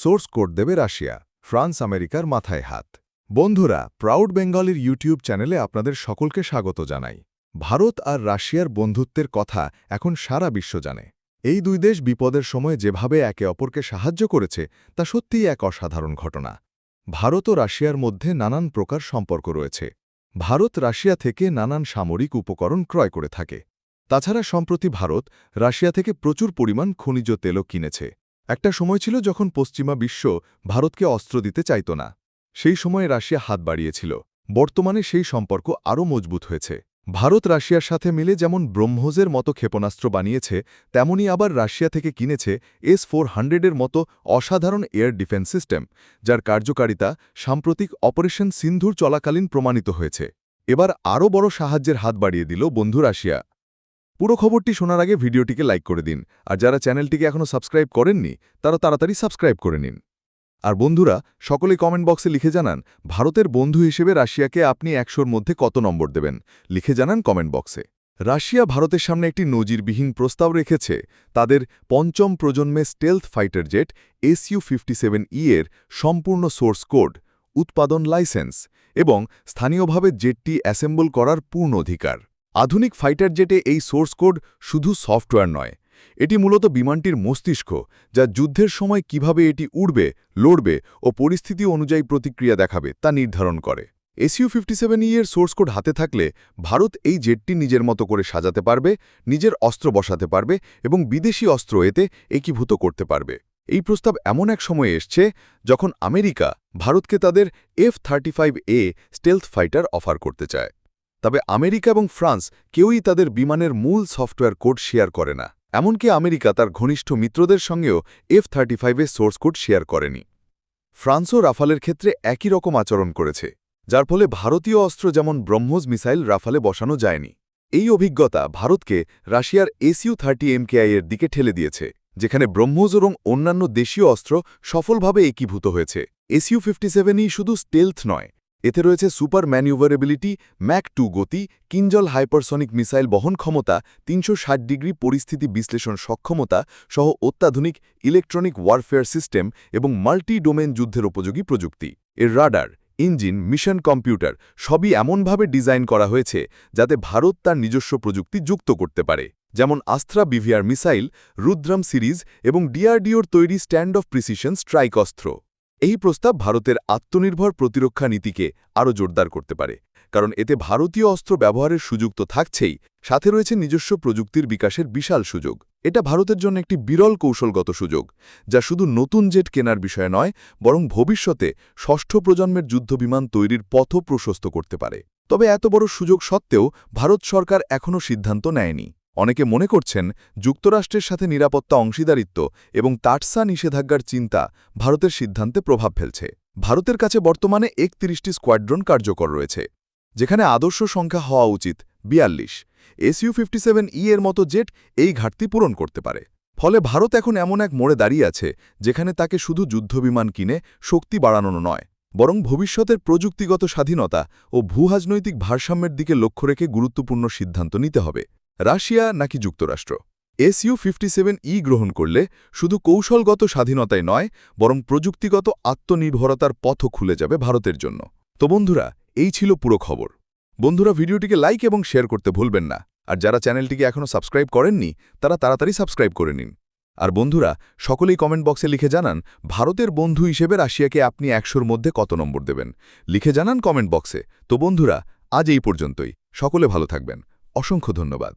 Source code দেবে Russia, France আমেরিকার মাথায় হাত। বন্ধুরা, প্রাউড বেঙ্গলের ইউটিউব চ্যানেলে আপনাদের সকলকে স্বাগত জানাই। ভারত আর রাশিয়ার বন্ধুত্বের কথা এখন সারা বিশ্ব জানে। এই দুই দেশ বিপদের সময় যেভাবে একে অপরকে সাহায্য করেছে, তা সত্যিই এক অসাধারণ ঘটনা। ভারত ও রাশিয়ার মধ্যে নানান প্রকার সম্পর্ক রয়েছে। ভারত রাশিয়া থেকে নানান সামরিক উপকরণ ক্রয় করে থাকে। তাছাড়া সম্প্রতি ভারত রাশিয়া থেকে প্রচুর পরিমাণ খনিজ তেলও কিনেছে। একটা সময় ছিল যখন পশ্চিমা বিশ্ব ভারতকে অস্ত্র দিতে চাইত না। সেই সময়ে রাশিয়া হাত বাড়িয়েছিল। বর্তমানে সেই সম্পর্ক আরও মজবুত হয়েছে। ভারত রাশিয়ার সাথে মিলে যেমন ব্রহ্মোজের মতো ক্ষেপণাস্ত্র বানিয়েছে তেমনি আবার রাশিয়া থেকে কিনেছে এস ফোর হান্ড্রেডের মতো অসাধারণ এয়ার ডিফেন্স সিস্টেম, যার কার্যকারিতা সাম্প্রতিক অপারেশন সিন্ধুর চলাকালীন প্রমাণিত হয়েছে। এবার আরও বড় সাহায্যের হাত বাড়িয়ে দিল বন্ধু রাশিয়া। পুরো খবরটি শোনার আগে ভিডিওটিকে লাইক করে দিন, আর যারা চ্যানেলটিকে এখনও সাবস্ক্রাইব করেননি, তারা তাড়াতাড়ি সাবস্ক্রাইব করে নিন। আর বন্ধুরা, সকলেই কমেন্ট বক্সে লিখে জানান, ভারতের বন্ধু হিসেবে রাশিয়াকে আপনি একশোর মধ্যে কত নম্বর দেবেন? লিখে জানান কমেন্ট বক্সে। রাশিয়া ভারতের সামনে একটি নজিরবিহীন প্রস্তাব রেখেছে, তাদের পঞ্চম প্রজন্মে stealth fighter jet SU fifty seven E এর সম্পূর্ণ সোর্স কোড উৎপাদন লাইসেন্স এবং স্থানীয়ভাবে জেটটি অ্যাসেম্বল করার পূর্ণ অধিকার। আধুনিক ফাইটার জেটে এই সোর্স কোড শুধু সফটওয়্যার নয়, এটি মূলত বিমানটির মস্তিষ্ক, যা যুদ্ধের সময় কীভাবে এটি উড়বে, লড়বে ও পরিস্থিতি অনুযায়ী প্রতিক্রিয়া দেখাবে তা নির্ধারণ করে। এসইউ ফিফটি সেভেন ইয়ের সোর্স কোড হাতে থাকলে ভারত এই জেটটি নিজের মতো করে সাজাতে পারবে, নিজের অস্ত্র বসাতে পারবে এবং বিদেশি অস্ত্র এতে একীভূত করতে পারবে। এই প্রস্তাব এমন এক সময়ে এসছে যখন আমেরিকা ভারতকে তাদের F thirty five A stealth fighter offer করতে চায়। তবে আমেরিকা এবং ফ্রান্স কেউই তাদের বিমানের মূল সফটওয়্যার কোড শেয়ার করে না, এমনকি আমেরিকা তার ঘনিষ্ঠ মিত্রদের সঙ্গেও এফ থার্টি ফাইভের সোর্স কোড শেয়ার করেনি। ফ্রান্সও রাফালের ক্ষেত্রে একই রকম আচরণ করেছে, যার ফলে ভারতীয় অস্ত্র যেমন ব্রহ্মোজ মিসাইল রাফালে বসানো যায়নি। এই অভিজ্ঞতা ভারতকে রাশিয়ার এসইউ থার্টি এমকেআই এর দিকে ঠেলে দিয়েছে, যেখানে ব্রহ্মোজ এবং অন্যান্য দেশীয় অস্ত্র সফলভাবে একীভূত হয়েছে। এসইউ ফিফটি সেভেনই শুধু স্টেলথ নয় এতে রয়েছে সুপার ম্যানিউভারেবিলিটি, ম্যাক টু গতি কিঞ্জল হাইপারসনিক মিসাইল বহন ক্ষমতা, তিনশো ষাট ডিগ্রি পরিস্থিতি বিশ্লেষণ সক্ষমতা সহ অত্যাধুনিক ইলেকট্রনিক ওয়ারফেয়ার সিস্টেম এবং মাল্টি ডোমেন যুদ্ধের উপযোগী প্রযুক্তি। এর রাডার, ইঞ্জিন, মিশন কম্পিউটার সবই এমনভাবে ডিজাইন করা হয়েছে যাতে ভারত তার নিজস্ব প্রযুক্তি যুক্ত করতে পারে। যেমন Astra BVR missile, Rudram series এবং ডিআরডিওর তৈরি স্ট্যান্ড অফ প্রিসিশন স্ট্রাইক অস্ত্র। এই প্রস্তাব ভারতের আত্মনির্ভর প্রতিরক্ষা নীতিকে আরও জোরদার করতে পারে, কারণ এতে ভারতীয় অস্ত্র ব্যবহারের সুযোগ তো থাকছেই, সাথে রয়েছে নিজস্ব প্রযুক্তির বিকাশের বিশাল সুযোগ। এটা ভারতের জন্য একটি বিরল কৌশলগত সুযোগ, যা শুধু নতুন জেট কেনার বিষয় নয়, বরং ভবিষ্যতে ষষ্ঠ প্রজন্মের যুদ্ধবিমান তৈরির পথ প্রশস্ত করতে পারে। তবে এত বড় সুযোগ সত্ত্বেও ভারত সরকার এখনও সিদ্ধান্ত নেয়নি। অনেকে মনে করছেন যুক্তরাষ্ট্রের সাথে নিরাপত্তা অংশীদারিত্ব এবং তাটসা নিষেধাজ্ঞার চিন্তা ভারতের সিদ্ধান্তে প্রভাব ফেলছে। ভারতের কাছে বর্তমানে একত্রিশটি স্কোয়াড্রন কার্যকর রয়েছে, যেখানে আদর্শ সংখ্যা হওয়া উচিত বিয়াল্লিশ। এসইউ ফিফটি সেভেন ই এর মতো জেট এই ঘাটতি পূরণ করতে পারে। ফলে ভারত এখন এমন এক মোড়ে দাঁড়িয়ে আছে, যেখানে তাকে শুধু যুদ্ধবিমান কিনে শক্তি বাড়ানো নয়, বরং ভবিষ্যতের প্রযুক্তিগত স্বাধীনতা ও ভূরাজনৈতিক ভারসাম্যের দিকে লক্ষ্য রেখে গুরুত্বপূর্ণ সিদ্ধান্ত নিতে হবে। রাশিয়া নাকি যুক্তরাষ্ট্র? এসইউ ফিফটি সেভেন ই গ্রহণ করলে শুধু কৌশলগত স্বাধীনতায় নয়, বরং প্রযুক্তিগত আত্মনির্ভরতার পথও খুলে যাবে ভারতের জন্য। তো বন্ধুরা, এই ছিল পুরো খবর। বন্ধুরা, ভিডিওটিকে লাইক এবং শেয়ার করতে ভুলবেন না। আর যারা চ্যানেলটিকে এখনও সাবস্ক্রাইব করেননি, তারা তাড়াতাড়ি সাবস্ক্রাইব করে নিন। আর বন্ধুরা, সকলেই কমেন্ট বক্সে লিখে জানান, ভারতের বন্ধু হিসেবে রাশিয়াকে আপনি একশোর মধ্যে কত নম্বর দেবেন? লিখে জানান কমেন্ট বক্সে। তো বন্ধুরা, আজ এই পর্যন্তই। সকলে ভালো থাকবেন। অসংখ্য ধন্যবাদ।